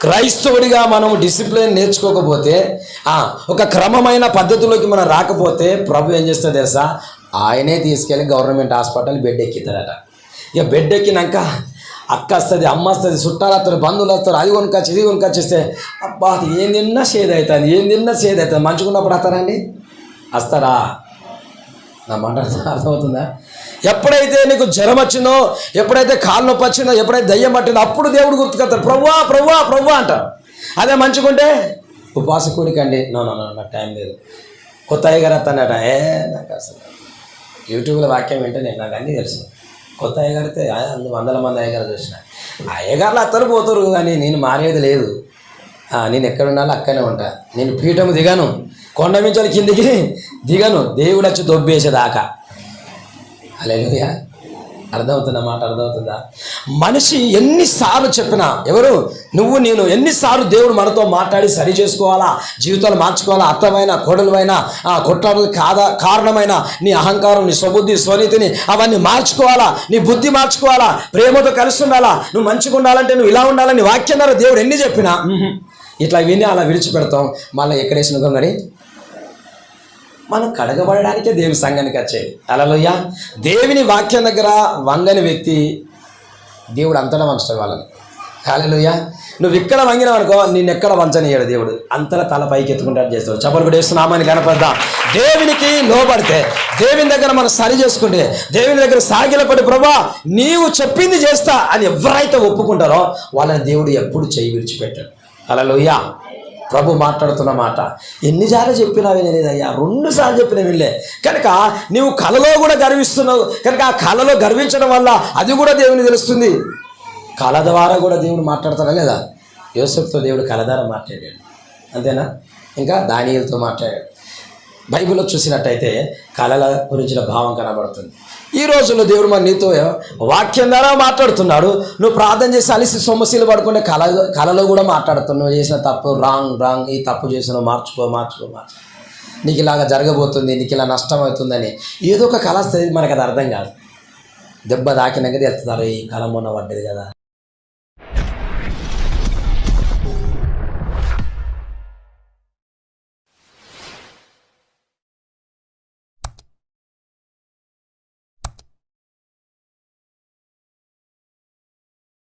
క్రైస్తవుడిగా మనం డిసిప్లిన్ నేర్చుకోకపోతే ఒక క్రమమైన పద్ధతిలోకి మనం రాకపోతే ప్రభు ఏం చేస్తుంది తెలుసా? ఆయనే తీసుకెళ్ళి గవర్నమెంట్ హాస్పిటల్ బెడ్ ఎక్కిస్తాడట. ఇక బెడ్ ఎక్కినాక అక్క వస్తుంది అమ్మ వస్తుంది చుట్టాలు వస్తారు బంధువులు వస్తారు అది కొనుకొచ్చి ఇది కొనుకొచ్చేస్తే అబ్బా ఏం తిన్నా సేద్ అవుతుంది ఏం తిన్నా సేద్ అవుతుంది మంచుకున్నప్పుడు వస్తారండి వస్తారా నా మాట అర్థమవుతుందా? ఎప్పుడైతే నీకు జ్వరం వచ్చిందో ఎప్పుడైతే కాలు నొప్పి వచ్చిందో ఎప్పుడైతే దయ్యం పట్టిందో అప్పుడు దేవుడు గుర్తుకొస్తాడు. ప్రవ్వా ప్రవ్వా ప్రవ్వా అంటారు అదే మంచుకుంటే ఉపవాస కోరికండి నో నో నాకు టైం లేదు. కొత్త అయ్యగారు అత్తన్నట ఏ నాకు అసలు యూట్యూబ్లో వాక్యం ఏంటో నేను నాకు అన్నీ తెలుసు. కొత్త అయ్యగారితే అందు వందల మంది అయ్యగారు చూసిన. అయ్యగారులు అత్తలు పోతారు కానీ నేను మారేది లేదు. నేను ఎక్కడ ఉండాలో అక్కడనే ఉంటా. నేను పీఠము దిగాను. కొండ మించాలి కిందికి దిగను. దేవుడు వచ్చి దొబ్బేసేదాకా. అలెలుయా అర్థమవుతుందా మాట అర్థమవుతుందా? మనిషి ఎన్నిసార్లు చెప్పినా ఎవరు? నువ్వు నేను ఎన్నిసార్లు దేవుడు మనతో మాట్లాడి సరి చేసుకోవాలా? జీవితాలు మార్చుకోవాలా? అత్తమైన కోడలువైన ఆ కొట్లాడలు కాదా కారణమైన నీ అహంకారం నీ స్వబుద్ధి స్వనీతిని అవన్నీ మార్చుకోవాలా? నీ బుద్ధి మార్చుకోవాలా? ప్రేమతో కలిసి ఉండాలా? నువ్వు మంచిగా ఉండాలంటే నువ్వు ఇలా ఉండాలని వాక్యం ద్వారా దేవుడు ఎన్ని చెప్పినా ఇట్లా విని అలా విడిచిపెడతాం. మళ్ళీ ఎక్కడేసిన గొంగని మనం కడగబడడానికే దేవి సంఘానికి వచ్చేది. అలలోయ దేవుని వాక్యం దగ్గర వంగని వ్యక్తి దేవుడు అంతటా వంచుతాడు వాళ్ళని. కాలలోయ నువ్వు ఇక్కడ వంగినావు అనుకో నేను ఎక్కడ వంచనియ్యాడు దేవుడు. అంతలా తల పైకి ఎత్తుకుంటాడు చేస్తాడు. చప్పలు కూడా వేస్తున్నామని కనపడదాం. దేవునికి లోబడితే దేవుని దగ్గర మనం సరి చేసుకుంటే దేవుని దగ్గర సాగిలపడి ప్రభా నీవు చెప్పింది చేస్తా అని ఎవరైతే ఒప్పుకుంటారో వాళ్ళని దేవుడు ఎప్పుడు చేయి విడిచిపెట్టాడు. అలలోయ ప్రభు మాట్లాడుతున్న మాట. ఎన్నిసార్లు చెప్పినా వినలేదయ్యా? రెండు సార్లు చెప్పిన వినలే. కనుక నీవు కళలో కూడా గర్విస్తున్నావు. కనుక ఆ కళలో గర్వించడం వల్ల అది కూడా దేవుని తెలుస్తుంది. కళ ద్వారా కూడా దేవుడు మాట్లాడతాడా లేదా? యోసెఫ్తో దేవుడు కళ ద్వారా మాట్లాడాడు. అంతేనా? ఇంకా దానియులతో మాట్లాడాడు. బైబిల్లో చూసినట్టయితే కళల గురించిన భావం కనబడుతుంది. ఈ రోజుల్లో దేవుడు మరి నీతో వాక్యం ద్వారా మాట్లాడుతున్నాడు. నువ్వు ప్రార్థన చేసి అలిసి సొమ్మశీలు పడుకునే కళ కళలో కూడా మాట్లాడుతున్నావు. నువ్వు చేసిన తప్పు రాంగ్ రాంగ్. ఈ తప్పు చేసినావు మార్చుకో మార్చుకో మార్చుకో. నీకు ఇలాగ జరగబోతుంది నీకు ఇలా నష్టం అవుతుందని ఏదో ఒక కళ మనకు అది అర్థం కాదు. దెబ్బ తాకినాక తెలుస్తున్నారు ఈ కళ మొన్న పడ్డది కదా.